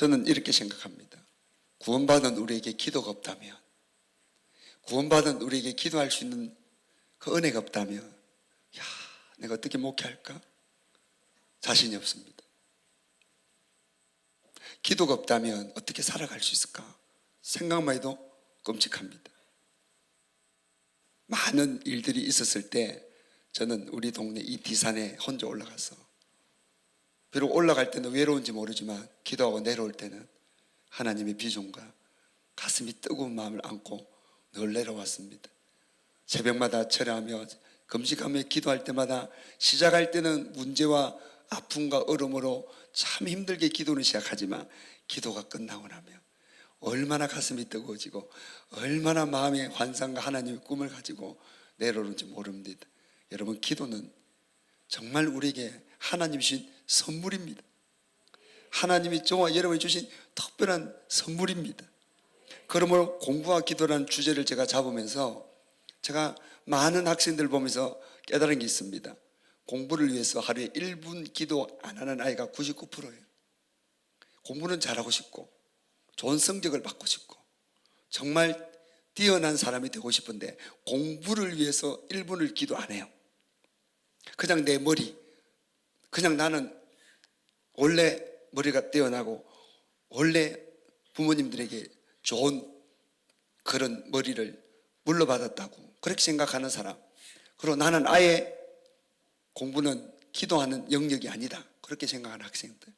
저는 이렇게 생각합니다. 구원받은 우리에게 기도가 없다면, 구원받은 우리에게 기도할 수 있는 그 은혜가 없다면, 야, 내가 어떻게 목회할까? 자신이 없습니다. 기도가 없다면 어떻게 살아갈 수 있을까? 생각만 해도 끔찍합니다. 많은 일들이 있었을 때 저는 우리 동네 이 디산에 혼자 올라가서 비록 올라갈 때는 외로운지 모르지만 기도하고 내려올 때는 하나님의 비전과 가슴이 뜨거운 마음을 안고 늘 내려왔습니다. 새벽마다 철야하며 금식하며 기도할 때마다 시작할 때는 문제와 아픔과 얼음으로 참 힘들게 기도는 시작하지만 기도가 끝나고 나면 얼마나 가슴이 뜨거워지고 얼마나 마음의 환상과 하나님의 꿈을 가지고 내려오는지 모릅니다. 여러분 기도는 정말 우리에게 하나님이 주신 선물입니다. 하나님이 저와 여러분이 주신 특별한 선물입니다. 그러므로 공부와 기도라는 주제를 제가 잡으면서 제가 많은 학생들 보면서 깨달은 게 있습니다. 공부를 위해서 하루에 1분 기도 안 하는 아이가 99%예요. 공부는 잘하고 싶고 좋은 성적을 받고 싶고 정말 뛰어난 사람이 되고 싶은데 공부를 위해서 1분을 기도 안 해요. 그냥 내 머리, 그냥 나는 원래 머리가 뛰어나고 원래 부모님들에게 좋은 그런 머리를 물러받았다고 그렇게 생각하는 사람. 그리고 나는 아예 공부는 기도하는 영역이 아니다. 그렇게 생각하는 학생들.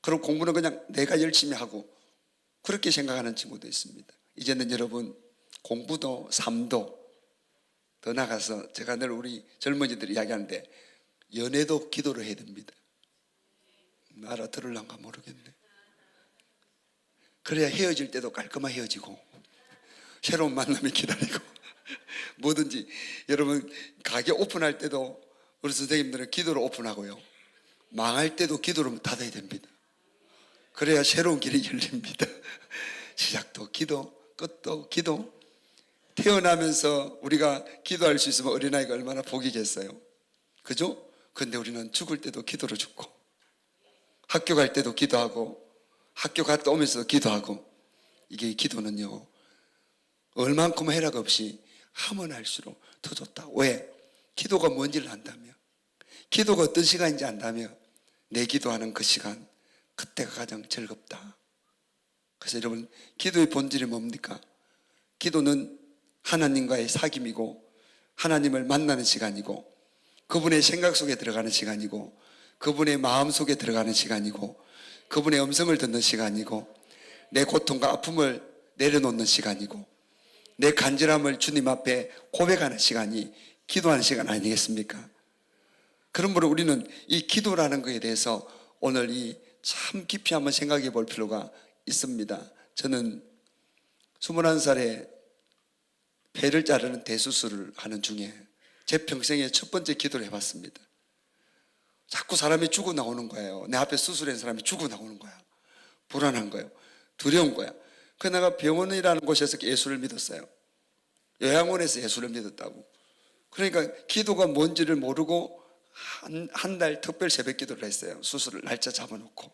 그리고 공부는 그냥 내가 열심히 하고 그렇게 생각하는 친구도 있습니다. 이제는 여러분 공부도 삶도 더 나가서 제가 늘 우리 젊은이들이 이야기하는데 연애도 기도를 해야 됩니다. 알아들을란가 모르겠네. 그래야 헤어질 때도 깔끔하게 헤어지고 새로운 만남이 기다리고 뭐든지 여러분 가게 오픈할 때도 우리 선생님들은 기도로 오픈하고요. 망할 때도 기도로 닫아야 됩니다. 그래야 새로운 길이 열립니다. 시작도 기도, 끝도 기도. 태어나면서 우리가 기도할 수 있으면 어린아이가 얼마나 복이겠어요. 그죠? 근데 우리는 죽을 때도 기도로 죽고, 학교 갈 때도 기도하고, 학교 갔다 오면서도 기도하고, 이게 기도는요, 얼만큼 해락 없이 하면 할수록 더 좋다. 왜? 기도가 뭔지를 안다면, 기도가 어떤 시간인지 안다면, 내 기도하는 그 시간, 그때가 가장 즐겁다. 그래서 여러분, 기도의 본질이 뭡니까? 기도는 하나님과의 사귐이고, 하나님을 만나는 시간이고, 그분의 생각 속에 들어가는 시간이고, 그분의 마음 속에 들어가는 시간이고, 그분의 음성을 듣는 시간이고, 내 고통과 아픔을 내려놓는 시간이고, 내 간절함을 주님 앞에 고백하는 시간이 기도하는 시간 아니겠습니까? 그러므로 우리는 이 기도라는 것에 대해서 오늘 이 참 깊이 한번 생각해 볼 필요가 있습니다. 저는 21살에 폐를 자르는 대수술을 하는 중에 제 평생에 첫 번째 기도를 해봤습니다. 자꾸 사람이 죽어 나오는 거예요. 내 앞에 수술한 사람이 죽어 나오는 거야. 불안한 거예요. 두려운 거야. 그 내가 병원이라는 곳에서 예수를 믿었어요. 요양원에서 예수를 믿었다고. 그러니까 기도가 뭔지를 모르고 한 한 달 특별 새벽 기도를 했어요. 수술을 날짜 잡아놓고.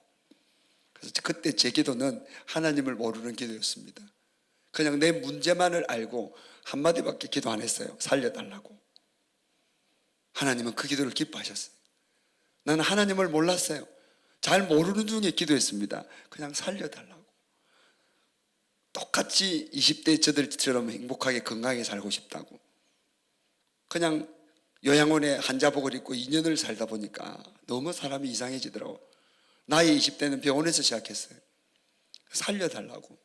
그래서 그때 제 기도는 하나님을 모르는 기도였습니다. 그냥 내 문제만을 알고 한마디밖에 기도 안 했어요. 살려달라고. 하나님은 그 기도를 기뻐하셨어요. 나는 하나님을 몰랐어요. 잘 모르는 중에 기도했습니다. 그냥 살려달라고. 똑같이 20대 저들처럼 행복하게 건강하게 살고 싶다고. 그냥 요양원에 한자복을 입고 2년을 살다 보니까 너무 사람이 이상해지더라고. 나이 20대는 병원에서 시작했어요. 살려달라고.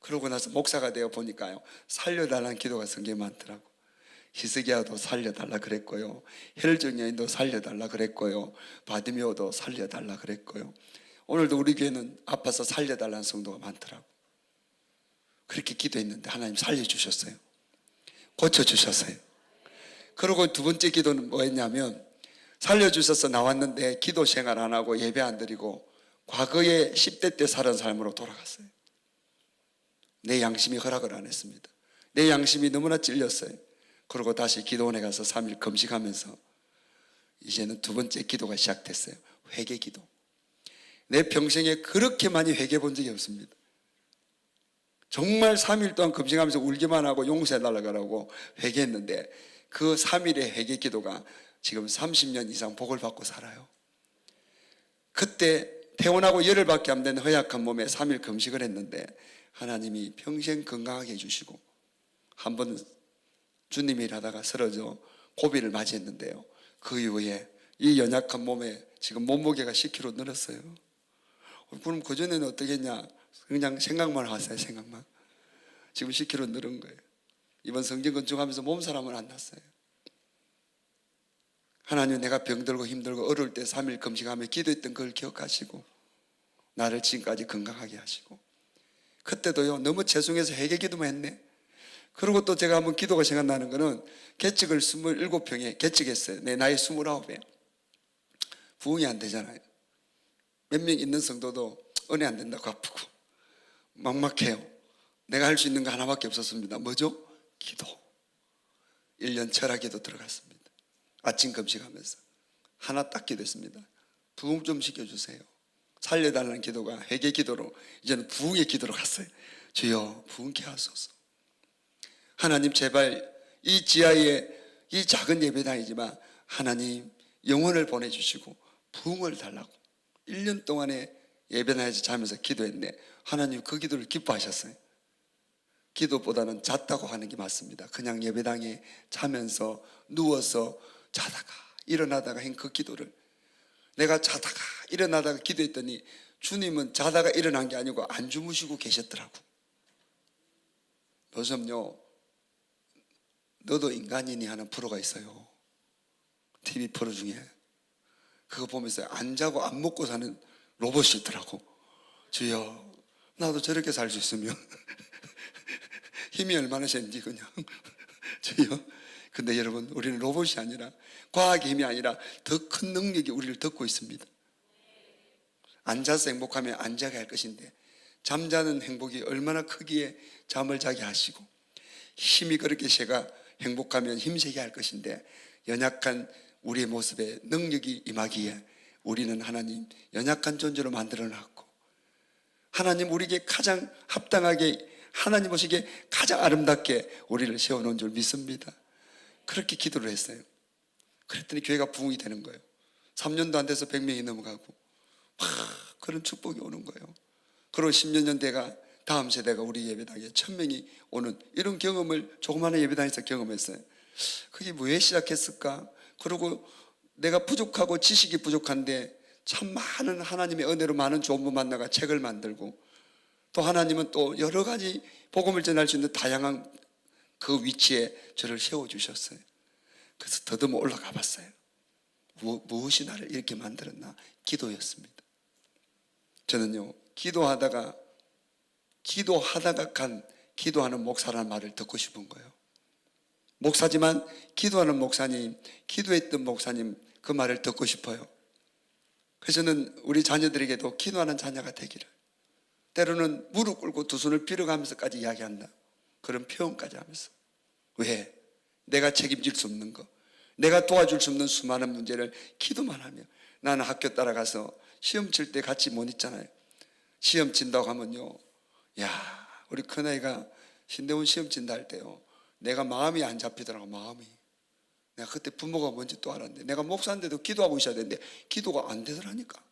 그러고 나서 목사가 되어 보니까요. 살려달라는 기도가 성경에 많더라고. 히스기야도 살려달라 그랬고요. 혈전 여인도 살려달라 그랬고요. 바디메오도 살려달라 그랬고요. 오늘도 우리 교회는 아파서 살려달라는 성도가 많더라고. 그렇게 기도했는데 하나님 살려주셨어요. 고쳐주셨어요. 그리고 두 번째 기도는 뭐였냐면 살려주셔서 나왔는데 기도 생활 안 하고 예배 안 드리고 과거에 10대 때 살은 삶으로 돌아갔어요. 내 양심이 허락을 안 했습니다. 내 양심이 너무나 찔렸어요. 그리고 다시 기도원에 가서 3일 금식하면서 이제는 두 번째 기도가 시작됐어요. 회개 기도. 내 평생에 그렇게 많이 회개해 본 적이 없습니다. 정말 3일 동안 금식하면서 울기만 하고 용서해 달라고 회개했는데 그 3일의 회개 기도가 지금 30년 이상 복을 받고 살아요. 그때 태어나고 열흘밖에 안 된 허약한 몸에 3일 금식을 했는데 하나님이 평생 건강하게 해주시고 한번 주님이 일하다가 쓰러져 고비를 맞이했는데요. 그 이후에 이 연약한 몸에 지금 몸무게가 10kg 늘었어요. 그럼 그전에는 어떻게 했냐? 그냥 생각만 하세요, 생각만. 지금 10kg 늘은 거예요. 이번 성경 건축하면서 몸사람은 안 났어요. 하나님 내가 병들고 힘들고 어려울 때 3일 금식하며 기도했던 그걸 기억하시고 나를 지금까지 건강하게 하시고 그때도요 너무 죄송해서 회개 기도만 했네 그리고 또 제가 한번 기도가 생각나는 거는 개측을 27평에 개측했어요 내 나이 29에 부흥이 안 되잖아요 몇 명 있는 성도도 은혜 안 된다고 아프고 막막해요 내가 할 수 있는 거 하나밖에 없었습니다 뭐죠? 기도 1년 철학기도 들어갔습니다 아침 금식하면서 하나 딱 기도했습니다. 부흥 좀 시켜주세요. 살려달라는 기도가 회개 기도로 이제는 부흥의 기도로 갔어요. 주여 부흥케 하소서. 하나님 제발 이 지하에 이 작은 예배당이지만 하나님 영혼을 보내주시고 부흥을 달라고 1년 동안에 예배당에서 자면서 기도했네. 하나님 그 기도를 기뻐하셨어요. 기도보다는 잤다고 하는 게 맞습니다. 그냥 예배당에 자면서 누워서 자다가 일어나다가 한 그 기도를 내가 자다가 일어나다가 기도했더니 주님은 자다가 일어난 게 아니고 안 주무시고 계셨더라고. 요즘요, 너도 인간이니 하는 프로가 있어요. TV 프로 중에. 그거 보면서 안 자고 안 먹고 사는 로봇이 있더라고. 주여, 나도 저렇게 살 수 있으면 힘이 얼마나 센지 그냥. 주여. 근데 여러분, 우리는 로봇이 아니라 과학의 힘이 아니라 더 큰 능력이 우리를 덮고 있습니다. 앉아서 행복하면 앉아야 할 것인데 잠자는 행복이 얼마나 크기에 잠을 자게 하시고 힘이 그렇게 새가 행복하면 힘세게 할 것인데 연약한 우리의 모습에 능력이 임하기에 우리는 하나님 연약한 존재로 만들어 놨고 하나님 우리에게 가장 합당하게 하나님 보시기에 가장 아름답게 우리를 세워 놓은 줄 믿습니다. 그렇게 기도를 했어요. 그랬더니 교회가 부흥이 되는 거예요. 3년도 안 돼서 100명이 넘어가고 막 그런 축복이 오는 거예요. 그리고 10년 전 대가 다음 세대가 우리 예배당에 1000명이 오는 이런 경험을 조그마한 예배당에서 경험했어요. 그게 왜 시작했을까? 그리고 내가 부족하고 지식이 부족한데 참 많은 하나님의 은혜로 많은 좋은 분 만나가 책을 만들고 또 하나님은 또 여러 가지 복음을 전할 수 있는 다양한 그 위치에 저를 세워주셨어요. 그래서 더듬어 올라가 봤어요. 무, 무엇이 나를 이렇게 만들었나? 기도였습니다. 저는요, 기도하다가, 기도하다가 간 기도하는 목사라는 말을 듣고 싶은 거예요. 목사지만 기도하는 목사님, 기도했던 목사님 그 말을 듣고 싶어요. 그래서 저는 우리 자녀들에게도 기도하는 자녀가 되기를. 때로는 무릎 꿇고 두 손을 빌어가면서까지 이야기한다. 그런 표현까지 하면서. 왜? 내가 책임질 수 없는 거. 내가 도와줄 수 없는 수많은 문제를 기도만 하며 나는 학교 따라가서 시험 칠 때 같이 못 있잖아요. 시험 친다고 하면요. 야, 우리 큰아이가 신대원 시험 친다 할 때요. 내가 마음이 안 잡히더라고, 마음이. 내가 그때 부모가 뭔지 또 알았는데 내가 목사인데도 기도하고 있어야 되는데 기도가 안 되더라니까.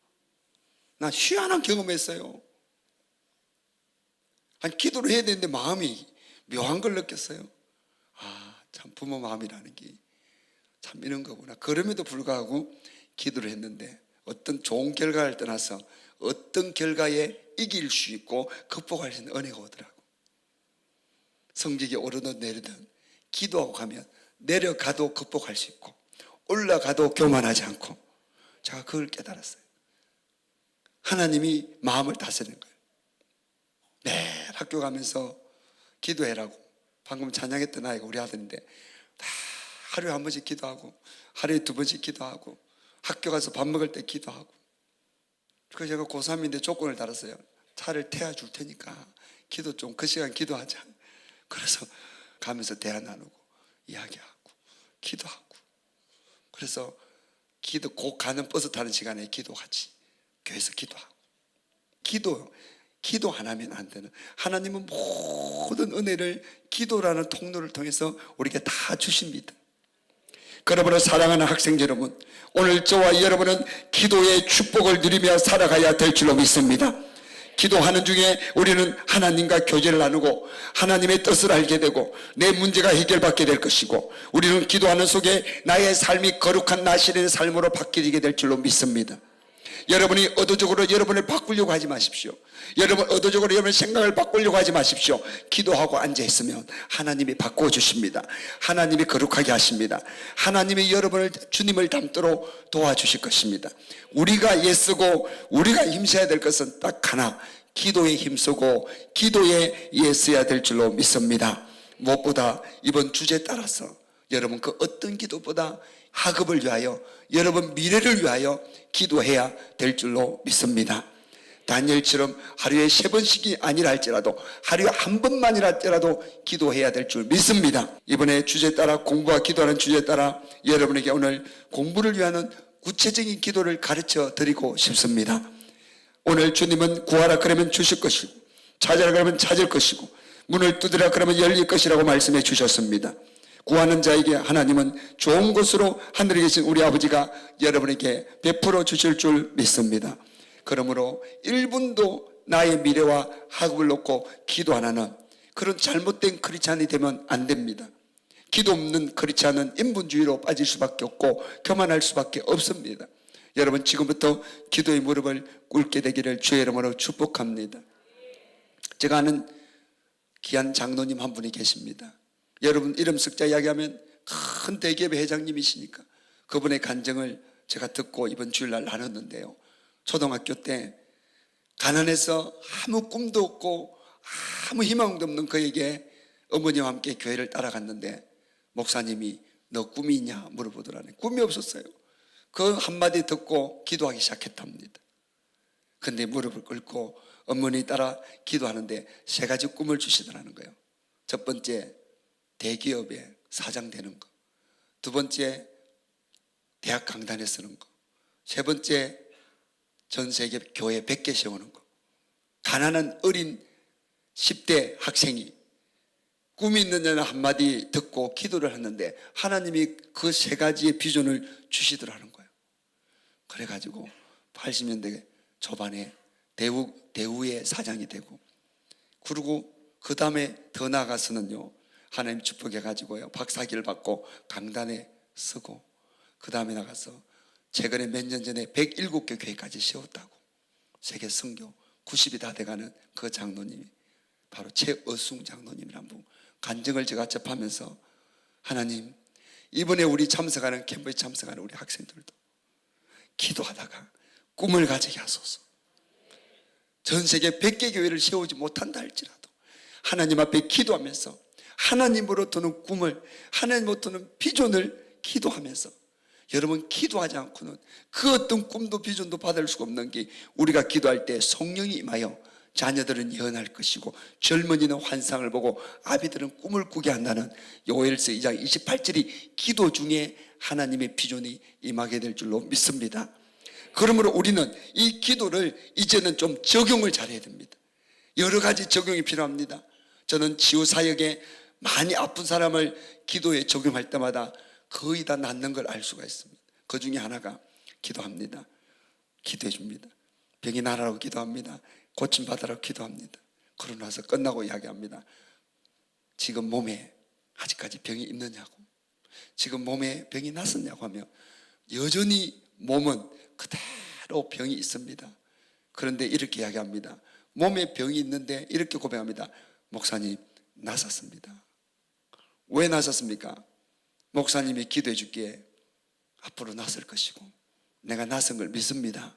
나 희한한 경험했어요. 한 기도를 해야 되는데 마음이 묘한 걸 느꼈어요. 아, 참 부모 마음이라는 게 참 이런 거구나. 그럼에도 불구하고 기도를 했는데 어떤 좋은 결과를 떠나서 어떤 결과에 이길 수 있고 극복할 수 있는 은혜가 오더라고. 성적이 오르든 내리든 기도하고 가면 내려가도 극복할 수 있고 올라가도 교만하지 않고 제가 그걸 깨달았어요. 하나님이 마음을 다스리는 거예요. 매일 학교 가면서 기도해라고 방금 찬양했던 아이가 우리 아들인데 다 하루에 한 번씩 기도하고 하루에 두 번씩 기도하고 학교 가서 밥 먹을 때 기도하고 그래서 제가 고3인데 조건을 달았어요. 차를 태워 줄 테니까 기도 좀 그 시간 기도하자. 그래서 가면서 대화 나누고 이야기하고 기도하고. 그래서 기도 곧 가는 버스 타는 시간에 기도 같이 교회에서 기도하고. 기도 기도 하나면 안 되는. 하나님은 모든 은혜를 기도라는 통로를 통해서 우리에게 다 주십니다. 그러므로 사랑하는 학생 여러분, 오늘 저와 여러분은 기도의 축복을 누리며 살아가야 될 줄로 믿습니다. 기도하는 중에 우리는 하나님과 교제를 나누고 하나님의 뜻을 알게 되고 내 문제가 해결받게 될 것이고 우리는 기도하는 속에 나의 삶이 거룩한 나실의 삶으로 바뀌게 될 줄로 믿습니다. 여러분이 의도적으로 여러분을 바꾸려고 하지 마십시오. 여러분 의도적으로 여러분의 생각을 바꾸려고 하지 마십시오. 기도하고 앉아 있으면 하나님이 바꾸어 주십니다. 하나님이 거룩하게 하십니다. 하나님이 여러분을 주님을 닮도록 도와주실 것입니다. 우리가 애쓰고 우리가 힘써야 될 것은 딱 하나 기도에 힘쓰고 기도에 애써야 될 줄로 믿습니다. 무엇보다 이번 주제에 따라서 여러분 그 어떤 기도보다 학업을 위하여 여러분 미래를 위하여 기도해야 될 줄로 믿습니다. 다니엘처럼 하루에 세 번씩이 아니라 할지라도 하루에 한 번만이라 할지라도 기도해야 될 줄 믿습니다. 이번에 주제에 따라 공부와 기도하는 주제에 따라 여러분에게 오늘 공부를 위한 구체적인 기도를 가르쳐 드리고 싶습니다. 오늘 주님은 구하라 그러면 주실 것이고 찾으라 그러면 찾을 것이고 문을 두드려 그러면 열릴 것이라고 말씀해 주셨습니다. 구하는 자에게 하나님은 좋은 것으로 하늘에 계신 우리 아버지가 여러분에게 베풀어 주실 줄 믿습니다. 그러므로 1분도 나의 미래와 학업을 놓고 기도 안 하는 그런 잘못된 크리스찬이 되면 안 됩니다. 기도 없는 크리스찬은 인분주의로 빠질 수밖에 없고 교만할 수밖에 없습니다. 여러분 지금부터 기도의 무릎을 꿇게 되기를 주의 이름으로 축복합니다. 제가 아는 귀한 장로님 한 분이 계십니다. 여러분 이름 석자 이야기하면 큰 대기업의 회장님이시니까 그분의 간증을 제가 듣고 이번 주일날 나눴는데요. 초등학교 때 가난해서 아무 꿈도 없고 아무 희망도 없는 그에게 어머니와 함께 교회를 따라갔는데 목사님이 너 꿈이 있냐 물어보더라네. 꿈이 없었어요. 그 한마디 듣고 기도하기 시작했답니다. 근데 무릎을 꿇고 어머니 따라 기도하는데 세 가지 꿈을 주시더라는 거예요. 첫 번째, 대기업의 사장 되는 거. 두 번째, 대학 강단에 쓰는 거. 세 번째, 전 세계 교회 100개 세우는 거. 가난한 어린 10대 학생이 꿈이 있느냐는 한마디 듣고 기도를 했는데 하나님이 그 세 가지의 비전을 주시더라는 거예요. 그래가지고 80년대 초반에 대우, 대우의 사장이 되고 그리고 그 다음에 더 나아가서는요 하나님 축복해가지고요 박사기를 받고 강단에 서고 그 다음에 나가서 최근에 몇 년 전에 107개 교회까지 세웠다고. 세계 성교 90이 다 돼가는 그 장로님이 바로 최어숭 장로님이란 분 간증을 제가 접하면서 하나님 이번에 우리 참석하는 캠프에 참석하는 우리 학생들도 기도하다가 꿈을 가지게 하소서. 전 세계 100개 교회를 세우지 못한다 할지라도 하나님 앞에 기도하면서 하나님으로 두는 꿈을 하나님으로 두는 비전을 기도하면서 여러분 기도하지 않고는 그 어떤 꿈도 비전도 받을 수가 없는 게 우리가 기도할 때 성령이 임하여 자녀들은 예언할 것이고 젊은이는 환상을 보고 아비들은 꿈을 꾸게 한다는 요엘서 2장 28절이 기도 중에 하나님의 비전이 임하게 될 줄로 믿습니다. 그러므로 우리는 이 기도를 이제는 좀 적용을 잘해야 됩니다. 여러 가지 적용이 필요합니다. 저는 치유 사역에 많이 아픈 사람을 기도에 적용할 때마다 거의 다 낫는 걸 알 수가 있습니다. 그 중에 하나가 기도합니다. 기도해 줍니다. 병이 나라고 기도합니다. 고침 받으라고 기도합니다. 그러고 나서 끝나고 이야기합니다. 지금 몸에 아직까지 병이 있느냐고. 지금 몸에 병이 났었냐고 하며 여전히 몸은 그대로 병이 있습니다. 그런데 이렇게 이야기합니다. 몸에 병이 있는데 이렇게 고백합니다. 목사님, 나섰습니다. 왜 나섰습니까? 목사님이 기도해 줄게 앞으로 나설 것이고 내가 나선 걸 믿습니다.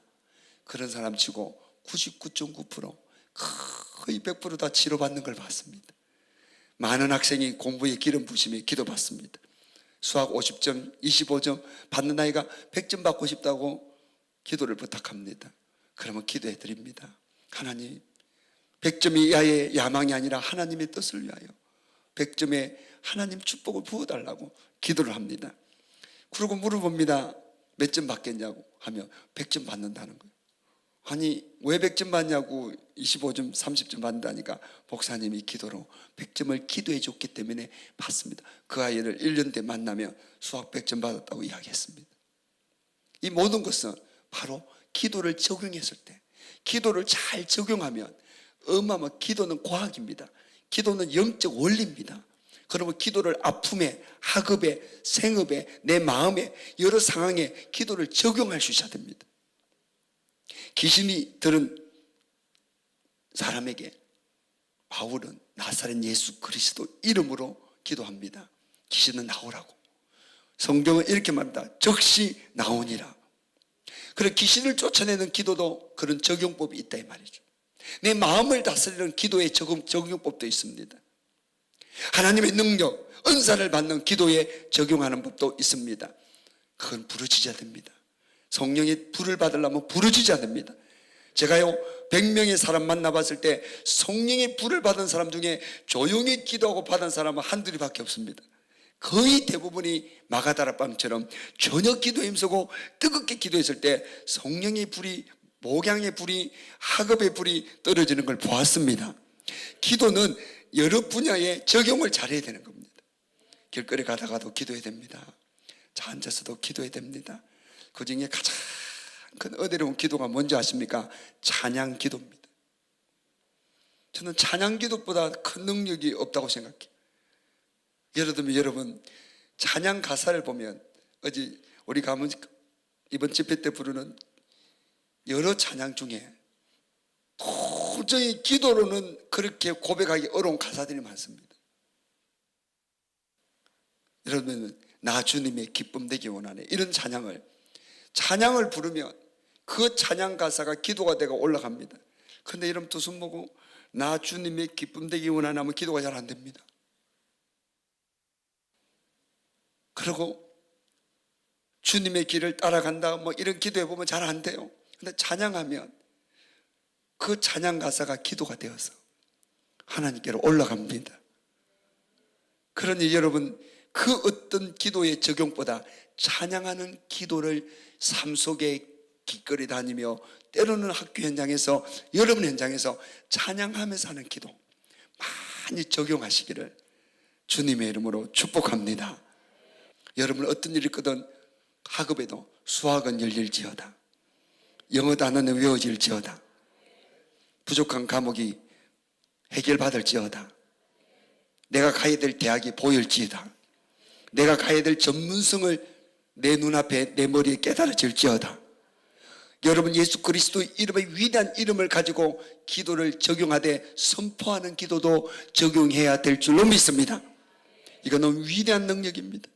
그런 사람 치고 99.9% 거의 100%다 치료받는 걸 봤습니다. 많은 학생이 공부에 기름 부심에 기도받습니다. 수학 50점, 25점 받는 아이가 100점 받고 싶다고 기도를 부탁합니다. 그러면 기도해 드립니다. 하나님, 100점이 이하의 야망이 아니라 하나님의 뜻을 위하여 100점에 하나님 축복을 부어달라고 기도를 합니다. 그리고 물어봅니다. 몇 점 받겠냐고 하며 100점 받는다는 거예요. 아니 왜 100점 받냐고 25점 30점 받는다니까 목사님이 기도로 100점을 기도해 줬기 때문에 받습니다. 그 아이를 1년 뒤에 만나면 수학 100점 받았다고 이야기했습니다. 이 모든 것은 바로 기도를 적용했을 때 기도를 잘 적용하면 어마어마 기도는 과학입니다. 기도는 영적 원리입니다. 그러면 기도를 아픔에, 학업에, 생업에, 내 마음에 여러 상황에 기도를 적용할 수 있어야 됩니다. 귀신이 들은 사람에게 바울은 나사렛 예수 그리스도 이름으로 기도합니다. 귀신은 나오라고. 성경은 이렇게 말합니다. 즉시 나오니라. 그래 귀신을 쫓아내는 기도도 그런 적용법이 있다 이 말이죠. 내 마음을 다스리는 기도의 적용, 적용법도 있습니다. 하나님의 능력, 은사를 받는 기도에 적용하는 법도 있습니다. 그건 부르짖어야 됩니다. 성령의 불을 받으려면 부르짖어야 됩니다. 제가요, 100명의 사람 만나봤을 때 성령의 불을 받은 사람 중에 조용히 기도하고 받은 사람은 한둘이밖에 없습니다. 거의 대부분이 마가다라 밤처럼 전혀 기도에 힘쓰고 뜨겁게 기도했을 때 성령의 불이 목양의 불이 학업의 불이 떨어지는 걸 보았습니다. 기도는 여러 분야에 적용을 잘해야 되는 겁니다. 길거리 가다가도 기도해야 됩니다. 자 앉아서도 기도해야 됩니다. 그 중에 가장 큰 어디로운 기도가 뭔지 아십니까? 찬양 기도입니다. 저는 찬양 기도보다 큰 능력이 없다고 생각해요. 예를 들면 여러분 찬양 가사를 보면 어제 우리 가문 이번 집회 때 부르는 여러 찬양 중에 도저히 기도로는 그렇게 고백하기 어려운 가사들이 많습니다. 여러분 나 주님의 기쁨 되기 원하네 이런 찬양을 찬양을 부르면 그 찬양 가사가 기도가 되고 올라갑니다. 근데 여러분 두손 보고 나 주님의 기쁨 되기 원하네 하면 기도가 잘 안 됩니다. 그리고 주님의 길을 따라간다 뭐 이런 기도해 보면 잘 안 돼요. 근데 찬양하면 그 찬양 가사가 기도가 되어서 하나님께로 올라갑니다. 그러니 여러분 그 어떤 기도의 적용보다 찬양하는 기도를 삶 속에 길거리 다니며 때로는 학교 현장에서 여러분 현장에서 찬양하면서 하는 기도 많이 적용하시기를 주님의 이름으로 축복합니다. 여러분 어떤 일이 있거든 학업에도 수학은 열릴지어다. 영어 단어는 외워질지어다. 부족한 과목이 해결받을지어다. 내가 가야 될 대학이 보일지어다. 내가 가야 될 전문성을 내 눈앞에 내 머리에 깨달아질지어다. 여러분 예수 그리스도 이름의 위대한 이름을 가지고 기도를 적용하되 선포하는 기도도 적용해야 될 줄로 믿습니다. 이거는 위대한 능력입니다.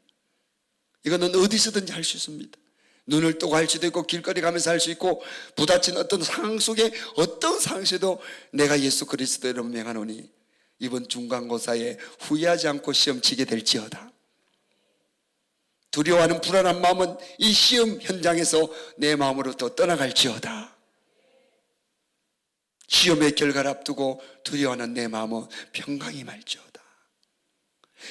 이거는 어디서든지 할 수 있습니다. 눈을 뜨고 할 수도 있고 길거리 가면서 할 수 있고 부딪힌 어떤 상황 속에 어떤 상황 에도 내가 예수 그리스도를 명하노니 이번 중간고사에 후회하지 않고 시험 치게 될지어다. 두려워하는 불안한 마음은 이 시험 현장에서 내 마음으로부터 떠나갈지어다. 시험의 결과를 앞두고 두려워하는 내 마음은 평강이 말지어다.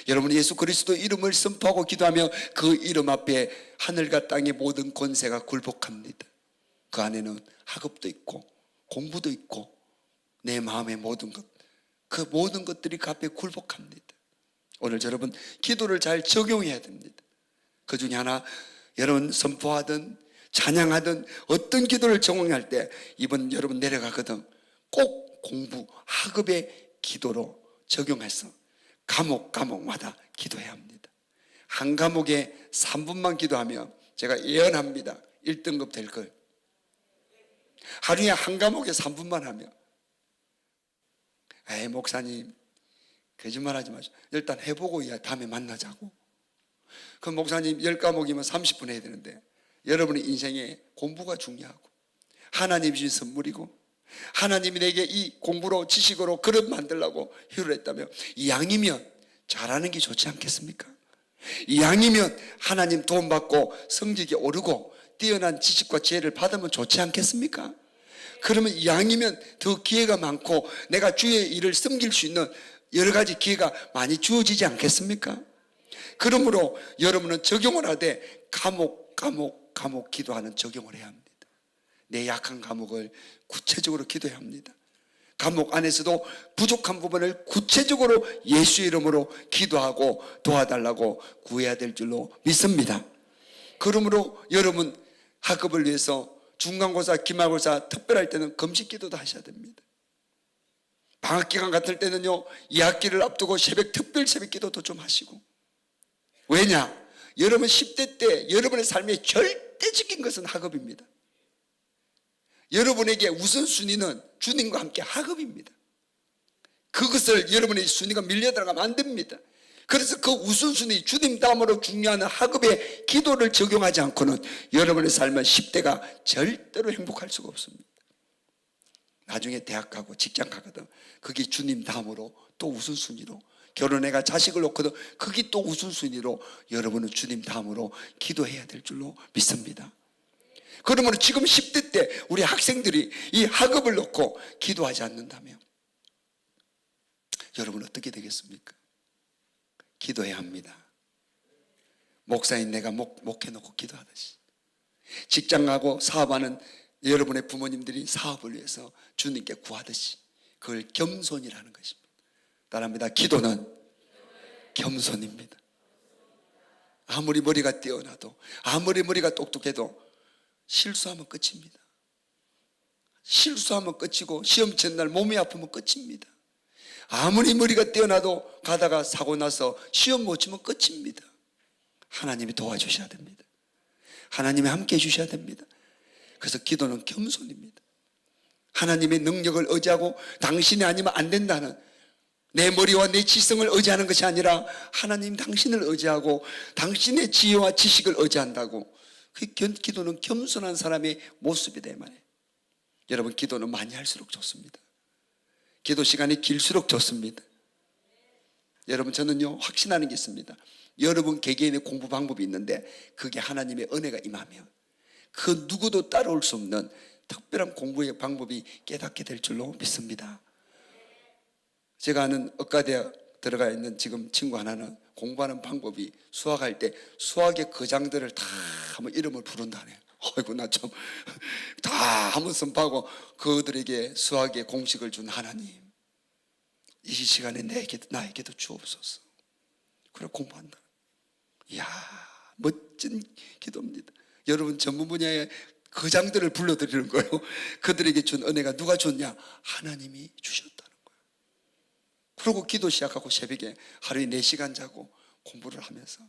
여러분 예수 그리스도 이름을 선포하고 기도하며 그 이름 앞에 하늘과 땅의 모든 권세가 굴복합니다. 그 안에는 학업도 있고 공부도 있고 내 마음의 모든 것, 그 모든 것들이 그 앞에 굴복합니다. 오늘 여러분 기도를 잘 적용해야 됩니다. 그 중에 하나 여러분 선포하든 찬양하든 어떤 기도를 적용할 때 이번 여러분 내려가거든 꼭 공부 학업의 기도로 적용해서 과목 과목마다 기도해야 합니다. 한 과목에 3분만 기도하면 제가 예언합니다. 1등급 될 걸. 하루에 한 과목에 3분만 하면 에이 목사님 거짓말 하지 마시고 일단 해보고 다음에 만나자고 그 목사님 10과목이면 30분 해야 되는데 여러분의 인생에 공부가 중요하고 하나님 주신 선물이고 하나님이 내게 이 공부로 지식으로 그릇 만들라고 휴를 했다며 양이면 잘하는 게 좋지 않겠습니까? 양이면 하나님 도움 받고 성적이 오르고 뛰어난 지식과 지혜를 받으면 좋지 않겠습니까? 그러면 양이면 더 기회가 많고 내가 주의 일을 섬길 수 있는 여러 가지 기회가 많이 주어지지 않겠습니까? 그러므로 여러분은 적용을 하되 과목, 과목, 과목 기도하는 적용을 해야 합니다. 내 약한 과목을 구체적으로 기도해야 합니다. 과목 안에서도 부족한 부분을 구체적으로 예수 이름으로 기도하고 도와달라고 구해야 될 줄로 믿습니다. 그러므로 여러분 학업을 위해서 중간고사, 기말고사 특별할 때는 금식 기도도 하셔야 됩니다. 방학 기간 같을 때는요, 2학기를 앞두고 새벽 특별 새벽 기도도 좀 하시고. 왜냐? 여러분 10대 때 여러분의 삶의 절대적인 것은 학업입니다. 여러분에게 우선순위는 주님과 함께 학업입니다. 그것을 여러분의 순위가 밀려 들어가면 안 됩니다. 그래서 그 우선순위 주님 다음으로 중요한 학업에 기도를 적용하지 않고는 여러분의 삶은 10대가 절대로 행복할 수가 없습니다. 나중에 대학 가고 직장 가거든 그게 주님 다음으로 또 우선순위로 결혼해가 자식을 놓거든 그게 또 우선순위로 여러분은 주님 다음으로 기도해야 될 줄로 믿습니다. 그러면 지금 10대 때 우리 학생들이 이 학업을 놓고 기도하지 않는다면 여러분 어떻게 되겠습니까? 기도해야 합니다. 목사인 내가 목, 목해놓고 기도하듯이 직장 가고 사업하는 여러분의 부모님들이 사업을 위해서 주님께 구하듯이 그걸 겸손이라는 것입니다. 따라합니다. 기도는 겸손입니다. 아무리 머리가 뛰어나도 아무리 머리가 똑똑해도 실수하면 끝입니다. 실수하면 끝이고 시험 전날 몸이 아프면 끝입니다. 아무리 머리가 뛰어나도 가다가 사고 나서 시험 못 치면 끝입니다. 하나님이 도와주셔야 됩니다. 하나님이 함께 해주셔야 됩니다. 그래서 기도는 겸손입니다. 하나님의 능력을 의지하고 당신이 아니면 안 된다는 내 머리와 내 지성을 의지하는 것이 아니라 하나님 당신을 의지하고 당신의 지혜와 지식을 의지한다고 그 견- 기도는 겸손한 사람의 모습이다 이 말이에요. 여러분 기도는 많이 할수록 좋습니다. 기도 시간이 길수록 좋습니다. 여러분 저는요 확신하는 게 있습니다. 여러분 개개인의 공부 방법이 있는데 그게 하나님의 은혜가 임하면 그 누구도 따라올 수 없는 특별한 공부의 방법이 깨닫게 될 줄로 믿습니다. 제가 아는 의과대학 들어가 있는 지금 친구 하나는 공부하는 방법이 수학할 때 수학의 거장들을 다 한번 이름을 부른다네. 아이고 나좀 다 한번 선포하고 그들에게 수학의 공식을 준 하나님 이 시간에 내게도 나에게도 주옵소서. 그래 공부한다. 이야 멋진 기도입니다. 여러분 전문 분야의 거장들을 불러드리는 거예요. 그들에게 준 은혜가 누가 줬냐? 하나님이 거예요. 그리고 기도 시작하고 새벽에 하루에 4시간 자고 공부를 하면서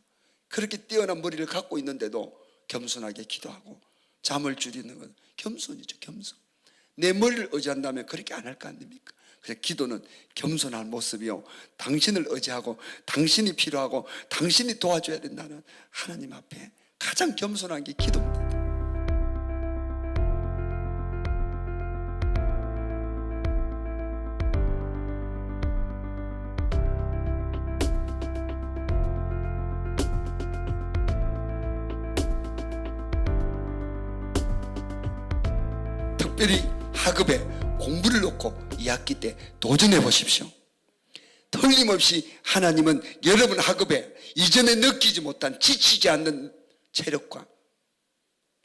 그렇게 뛰어난 머리를 갖고 있는데도 겸손하게 기도하고 잠을 줄이는 건 겸손이죠, 겸손. 내 머리를 의지한다면 그렇게 안 할 거 아닙니까? 그래서 기도는 겸손한 모습이요. 당신을 의지하고 당신이 필요하고 당신이 도와줘야 된다는 하나님 앞에 가장 겸손한 게 기도입니다. 학업에 공부를 놓고 2학기 때 도전해 보십시오. 틀림없이 하나님은 여러분 학업에 이전에 느끼지 못한 지치지 않는 체력과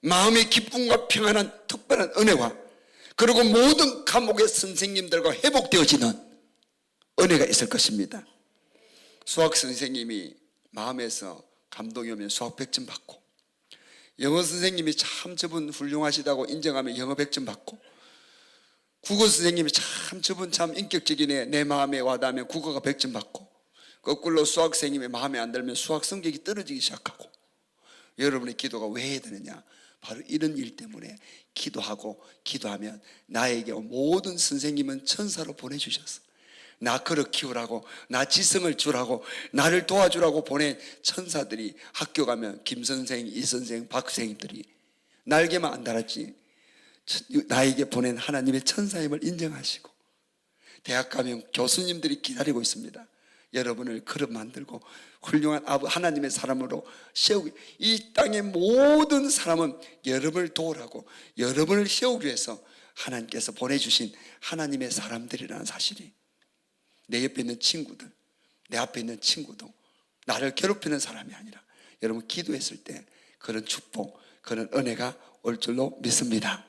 마음의 기쁨과 평안한 특별한 은혜와 그리고 모든 과목의 선생님들과 회복되어지는 은혜가 있을 것입니다. 수학 선생님이 마음에서 감동이 오면 수학 100점 받고 영어 선생님이 참 저분 훌륭하시다고 인정하면 영어 100점 받고 국어 선생님이 참 저분 참 인격적이네. 내 마음에 와닿으면 국어가 100점 받고 거꾸로 수학 선생님이 마음에 안 들면 수학 성적이 떨어지기 시작하고 여러분의 기도가 왜 해야 되느냐? 바로 이런 일 때문에 기도하고 기도하면 나에게 온 모든 선생님은 천사로 보내주셨어 나 그릇 키우라고 나 지성을 주라고 나를 도와주라고 보낸 천사들이 학교 가면 김 선생, 이 선생, 박 선생님들이 날개만 안 달았지 나에게 보낸 하나님의 천사임을 인정하시고 대학 가면 교수님들이 기다리고 있습니다. 여러분을 그릇 만들고 훌륭한 하나님의 사람으로 세우기 이 땅의 모든 사람은 여러분을 도우라고 여러분을 세우기 위해서 하나님께서 보내주신 하나님의 사람들이라는 사실이 내 옆에 있는 친구들, 내 앞에 있는 친구도 나를 괴롭히는 사람이 아니라 여러분 기도했을 때 그런 축복, 그런 은혜가 올 줄로 믿습니다.